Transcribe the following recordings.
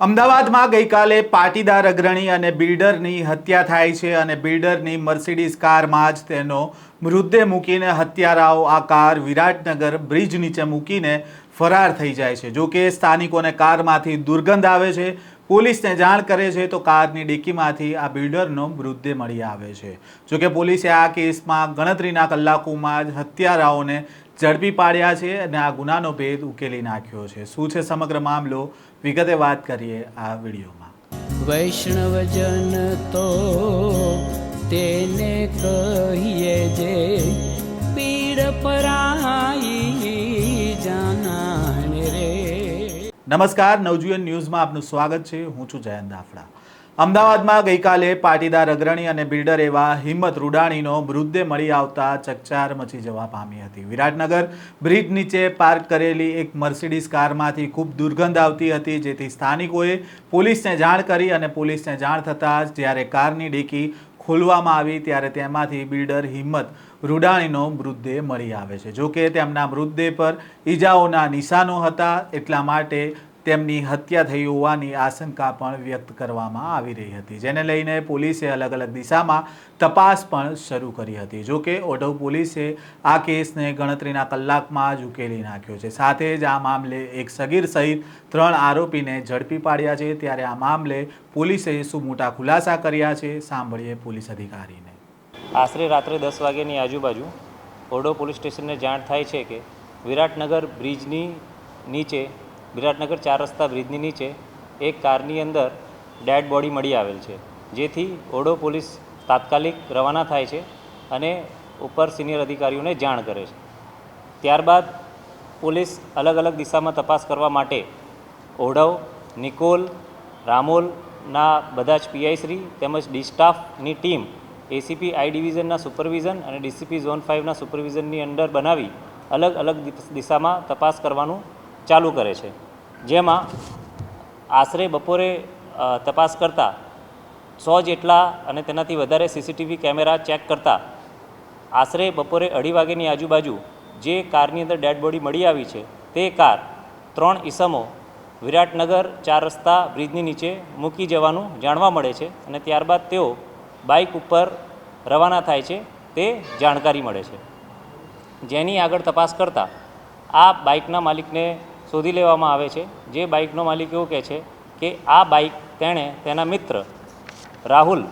અમદાવાદમાં ગઈકાલે પાટીદાર અગ્રણી અને બિલ્ડરની હત્યા થાય છે અને બિલ્ડરની મર્સિડીઝ કારમાં જ તેનો મૃતદેહ મૂકીને હત્યારાઓ આ કાર વિરાટનગર બ્રિજ નીચે મૂકીને ફરાર થઈ જાય છે. જો કે સ્થાનિકોને કારમાંથી દુર્ગંધ આવે છે, પોલીસને જાણ કરે છે, તો કારની ડિક્કીમાંથી આ બિલ્ડરનો મૃતદેહ મળી આવે છે. જો કે પોલીસે આ કેસમાં ગણતરીના કલાકોમાં જ હત્યારાઓને ઝડપી પાડ્યા છે અને આ ગુનાનો ભેદ ઉકેલી નાખ્યો છે. શું છે સમગ્ર મામલો? વિગતે વાત કરીએ આ વિડીયોમાં. વૈષ્ણવજન તો તેને કહીએ જે પીડ પરાઈ જાનાને રે. નમસ્કાર નવજીવન ન્યૂઝમાં આપનું સ્વાગત છે. હું છું જયંત દાફડા. અમદાવાદમાં ગઈકાલે પાટીદાર અગ્રણી અને બિલ્ડર એવા હિંમત રૂડાણીનો મૃતદેહ મળી આવતા ચકચાર મચી જવા પામી હતી. વિરાટનગર બ્રિજ નીચે પાર્ક કરેલી એક મર્સિડીઝ કારમાંથી ખૂબ દુર્ગંધ આવતી હતી, જેથી સ્થાનિકોએ પોલીસને જાણ કરી અને પોલીસને જાણ થતાં જ્યારે કારની ડીકી ખોલવામાં આવી ત્યારે તેમાંથી બિલ્ડર હિંમત રૂડાણીનો મૃતદેહ મળી આવે છે. જોકે તેમના મૃતદેહ પર ઈજાઓના નિશાનો હતા, એટલા માટે તેમની હત્યા થઈ હોવાની આશંકા પણ વ્યક્ત કરવામાં આવી રહી હતી, જેને લઈને પોલીસે અલગ અલગ દિશામાં તપાસ પણ શરૂ કરી હતી. જો કે ઓઢવ પોલીસે આ કેસને ગણતરીના કલાકમાં જ ઉકેલી નાખ્યો છે. સાથે જ આ મામલે એક સગીર સહિત ત્રણ આરોપીને ઝડપી પાડ્યા છે. ત્યારે આ મામલે પોલીસે શું મોટા ખુલાસા કર્યા છે, સાંભળીએ પોલીસ અધિકારીને. આશરે રાત્રે દસ વાગ્યાની આજુબાજુ ઓઢવ પોલીસ સ્ટેશનને જાણ થાય છે કે વિરાટનગર બ્રિજની નીચે વિરાટનગર ચાર રસ્તા બ્રિજની નીચે એક કારની અંદર ડેડ બોડી મળી આવેલ છે, જેથી ઓડો પોલીસ તાત્કાલિક રવાના થાય છે અને ઉપર સિનિયર અધિકારીઓને જાણ કરે છે. ત્યારબાદ પોલીસ અલગ અલગ દિશામાં તપાસ કરવા માટે ઓઢવ, નિકોલ રામોલના બધા જ પીઆઈશ્રી તેમજ ડિસ્ટાફની ટીમ એસીપી આઈ ડિવિઝનના સુપરવિઝન અને ડીસીપી ઝોન ફાઇવના સુપરવિઝનની અંડર બનાવી અલગ અલગ દિશામાં તપાસ કરવાનું ચાલુ કરે છે. જેમાં આશરે બપોરે તપાસ કરતાં સો જેટલા અને તેનાથી વધારે સીસીટીવી કેમેરા ચેક કરતાં આશરે બપોરે અઢી વાગ્યાની આજુબાજુ જે કારની અંદર ડેડ બોડી મળી આવી છે, તે કાર ત્રણ ઈસમો વિરાટનગર ચાર રસ્તા બ્રિજની નીચે મૂકી જવાનું જાણવા મળે છે અને ત્યારબાદ તેઓ બાઇક ઉપર રવાના થાય છે, તે જાણકારી મળે છે. જેની આગળ તપાસ કરતાં આ બાઇકના માલિકને શોધી લેવામાં આવે છે. જે બાઇકનો માલિક એવું કહે છે કે આ બાઇક તેણે તેના મિત્ર રાહુલ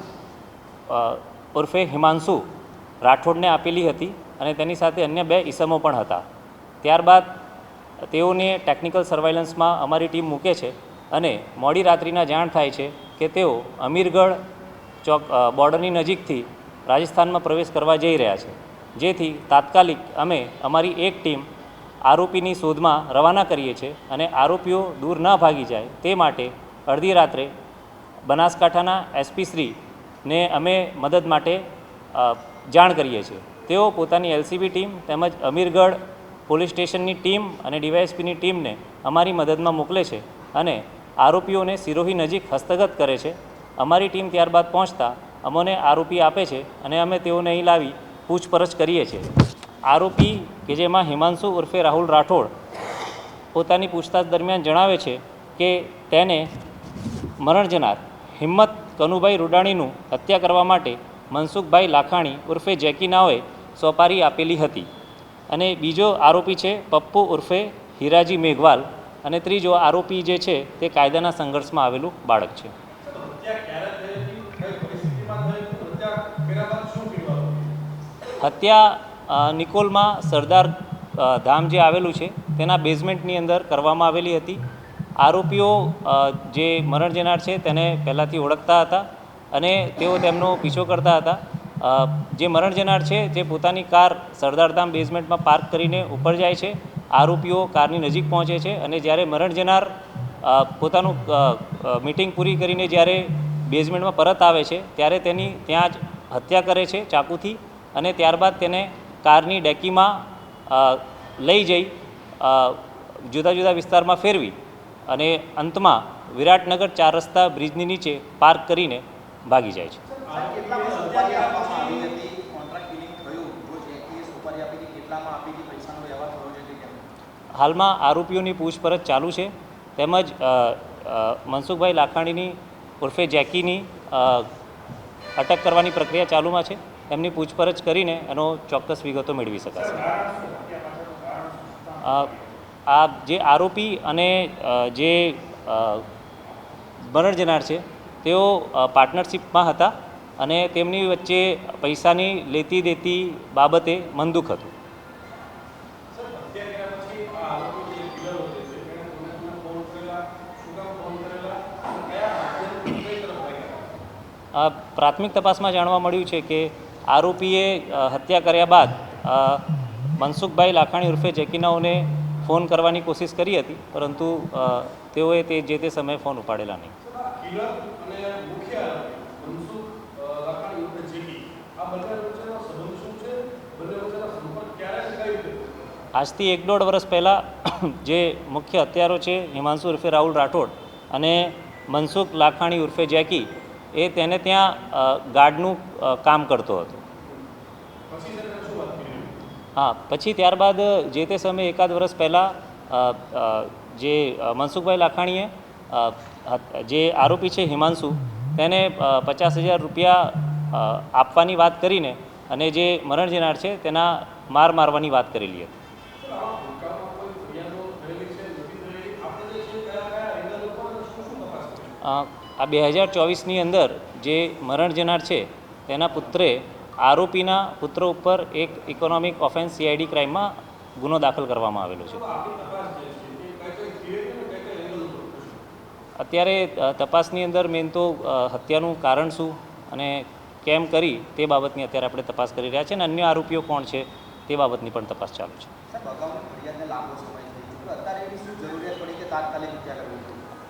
ઉર્ફે હિમાંશુ રાઠોડને આપેલી હતી અને તેની સાથે અન્ય બે ઈસમો પણ હતા. ત્યારબાદ તેઓને ટેકનિકલ સર્વાઇલન્સમાં અમારી ટીમ મૂકે છે અને મોડી રાત્રિના જાણ થાય છે કે તેઓ અમીરગઢ ચોક બોર્ડરની નજીકથી રાજસ્થાનમાં પ્રવેશ કરવા જઈ રહ્યા છે. જેથી તાત્કાલિક અમે અમારી એક ટીમ આરોપીની શોધમાં રવાના કરીએ છીએ અને આરોપીઓ દૂર ન ભાગી જાય તે માટે અડધી રાત્રે બનાસકાંઠાના એસપી શ્રીને અમે મદદ માટે જાણ કરીએ છીએ. તેઓ પોતાની એલસીબી ટીમ તેમજ અમીરગઢ પોલીસ સ્ટેશનની ટીમ અને ડીવાયએસપીની ટીમને અમારી મદદમાં મોકલે છે અને આરોપીઓને સિરોહી નજીક હસ્તગત કરે છે. અમારી ટીમ ત્યારબાદ પહોંચતા અમોને આરોપી આપે છે અને અમે તેઓને અહીં લાવી પૂછપરછ કરીએ છીએ. આરોપી કે જેમાં હિમાંશુ ઉર્ફે રાહુલ રાઠોડ પોતાની પૂછતાછ દરમિયાન જણાવે છે કે તેને મરણ જનાર હિંમત કનુભાઈ રૂડાણીનું હત્યા કરવા માટે મનસુખભાઈ લાખાણી ઉર્ફે જેકી નાઓએ સોપારી આપેલી હતી. અને બીજો આરોપી છે પપ્પુ ઉર્ફે હીરાજી મેઘવાલ અને ત્રીજો આરોપી જે છે તે કાયદાના સંઘર્ષમાં આવેલું બાળક છે. હત્યા નિકોલમાં સરદાર ધામ જે આવેલું છે, તેના બેઝમેન્ટની અંદર કરવામાં આવેલી હતી. આરોપીઓ જે મરણ જનાર છે, તેને પહેલાંથી ઓળખતા હતા અને તેઓ તેમનો પીછો કરતા હતા. જે મરણ જનાર છે, તે પોતાની કાર સરદાર ધામ બેઝમેન્ટમાં પાર્ક કરીને ઉપર જાય છે. આરોપીઓ કારની નજીક પહોંચે છે અને જ્યારે મરણ જનાર પોતાનું મીટિંગ પૂરી કરીને જ્યારે બેઝમેન્ટમાં પરત આવે છે, ત્યારે તેની ત્યાં જ હત્યા કરે છે ચાકુથી અને ત્યારબાદ તેને કારની ડેકીમાં લઈ જઈ જુદા જુદા વિસ્તારમાં ફેરવી અને અંતમાં વિરાટનગર ચાર રસ્તા બ્રિજની નીચે પાર્ક કરીને ભાગી જાય છે. હાલમાં આરોપીઓની પૂછપરછ ચાલુ છે. તેમજ મનસુખભાઈ લાખાણીની ઉર્ફે જેકીની અટક કરવાની પ્રક્રિયા ચાલુમાં છે. એમની પૂછપરછ કરીને એનો ચોક્કસ વિગતો મેળવી શકાશે. આ જે આરોપી અને જે અ, મરણ જનાર છે તેઓ પાર્ટનરશિપમાં હતા અને તેમની વચ્ચે પૈસાની લેતી દેતી બાબતે મનદુખ હતું. પ્રાથમિક તપાસમાં જાણવા મળ્યું છે કે આરોપીએ હત્યા કર્યા બાદ મનસુખભાઈ લાખાણી ઉર્ફે જેકીનાઓને ફોન કરવાની કોશિશ કરી હતી પરંતુ તેઓએ તે જે તે સમયે ફોન ઉપાડેલા નહીં. આજથી એક દોઢ વર્ષ પહેલાં જે મુખ્ય હત્યારો છે હિમાંશુ ઉર્ફે રાહુલ રાઠોડ અને મનસુખ લાખાણી ઉર્ફે જેકી એ તેને ત્યાં ગાર્ડનું કામ કરતો હતો. હા, પછી ત્યારબાદ જે તે સમયે એકાદ વર્ષ પહેલાં જે મનસુખભાઈ લાખાણીએ જે આરોપી છે હિમાંશુ, તેને પચાસ હજાર રૂપિયા આપવાની વાત કરીને અને જે મરણ જનાર છે તેના માર મારવાની વાત કરેલી હતી. આ બે હજાર ચોવીસની અંદર જે મરણ જનાર છે, તેના પુત્રે આરોપીના પુત્ર ઉપર એક ઇકોનોમિક ઓફેન્સ સીઆઈડી ક્રાઇમમાં ગુનો દાખલ કરવામાં આવેલો છે. અત્યારે તપાસની અંદર મેન તો હત્યાનું કારણ શું અને કેમ કરી તે બાબતની અત્યારે આપણે તપાસ કરી રહ્યા છે અને અન્ય આરોપીઓ કોણ છે તે બાબતની પણ તપાસ ચાલુ છે.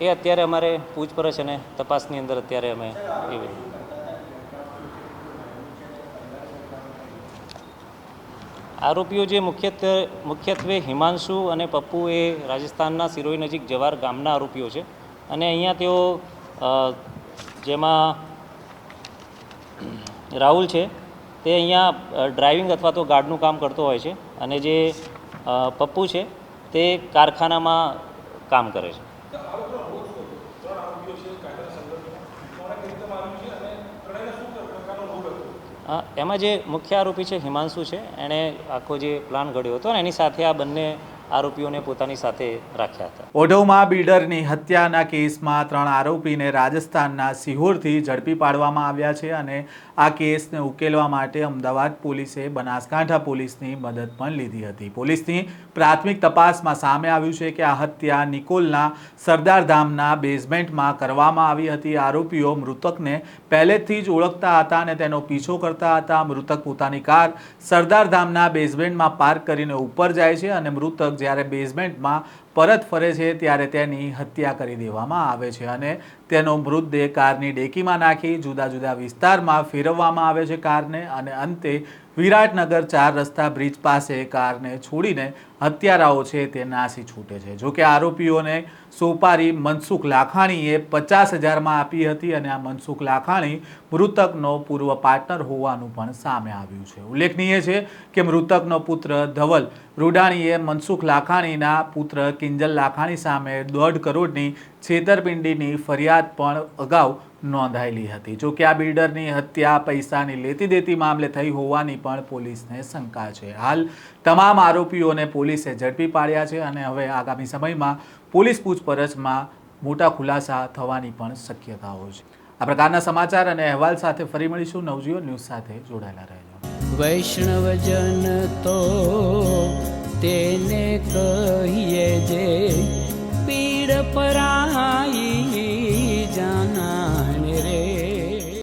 એ અત્યારે અમારે પૂછપરછ અને તપાસની અંદર અત્યારે અમે એવી આરોપીઓ જે મુખ્યત્વે મુખ્યત્વે હિમાંશુ અને પપ્પુ એ રાજસ્થાનના સિરોહી નજીક જવાર ગામના આરોપીઓ છે. અને અહીંયા તેઓ જેમાં રાહુલ છે, તે અહીંયા ડ્રાઇવિંગ અથવા તો ગાર્ડનું કામ કરતો હોય છે. અને જે પપ્પુ છે, તે કારખાનામાં કામ કરે છે. એમાં જે મુખ્ય આરોપી છે હિમાંશુ છે, એણે આખો જે પ્લાન ઘડ્યો હતો એની સાથે આ બંને આરોપીઓને પોતાની સાથે રાખ્યા હતા. ઓઢવમાં બિલ્ડરની હત્યાના કેસમાં ત્રણ આરોપીને રાજસ્થાનના સિહોરથી ઝડપી પાડવામાં આવ્યા છે અને આ કેસને ઉકેલવા માટે અમદાવાદ પોલીસે બનાસકાંઠા પોલીસની મદદ પણ લીધી હતી. પોલીસની પ્રાથમિક તપાસમાં સામે આવ્યું છે કે આ હત્યા નિકોલના સરદારધામના બેઝમેન્ટમાં કરવામાં આવી હતી. આરોપીઓ મૃતકને પહેલેથી જ ઓળખતા હતા અને તેનો પીછો કરતા હતા. મૃતક પોતાની કાર સરદારધામના બેઝમેન્ટમાં પાર્ક કરીને ઉપર જાય છે અને મૃતક જ્યારે બેઝમેન્ટમાં પરત ફરે છે, ત્યારે તેની હત્યા કરી દેવામાં આવે છે અને તેનો મૃતદેહ કારની ડેકીમાં નાખી જુદા જુદા વિસ્તારમાં ફેરવવામાં આવે છે કારને અને અંતે વિરાટનગર ચાર રસ્તા બ્રિજ પાસે કારને છોડીને હત્યારાઓ છે તે નાસી છૂટે છે. જોકે આરોપીઓને સોપારી મનસુખ લાખાણીએ પચાસ હજારમાં આપી હતી અને આ મનસુખ લાખાણી મૃતકનો પૂર્વ પાર્ટનર હોવાનું પણ સામે આવ્યું છે. ઉલ્લેખનીય છે કે મૃતકનો પુત્ર ધવલ રૂડાણીએ મનસુખ લાખાણીના પુત્ર કિંજલ લાખાણી સામે દોઢ કરોડની છેતરપિંડીની ફરિયાદ પણ અગાઉ નોંધાયેલી હતી. જોકે આ બિલ્ડરની હત્યા પૈસાની લેતી દેતી મામલે થઈ હોવાની પણ પોલીસને શંકા છે. હાલ તમામ આરોપીઓને પોલીસે ઝડપી પાડ્યા છે અને હવે આગામી સમયમાં પોલીસ પૂછપરછમાં મોટા ખુલાસા થવાની પણ શક્યતાઓ છે. આ પ્રકારના સમાચાર અને અહેવાલ સાથે ફરી મળીશું. નવજીવન ન્યૂઝ સાથે જોડાયેલા રહેજો. વૈષ્ણવજન તો તેને કહીએ જે પીડ પરાઈ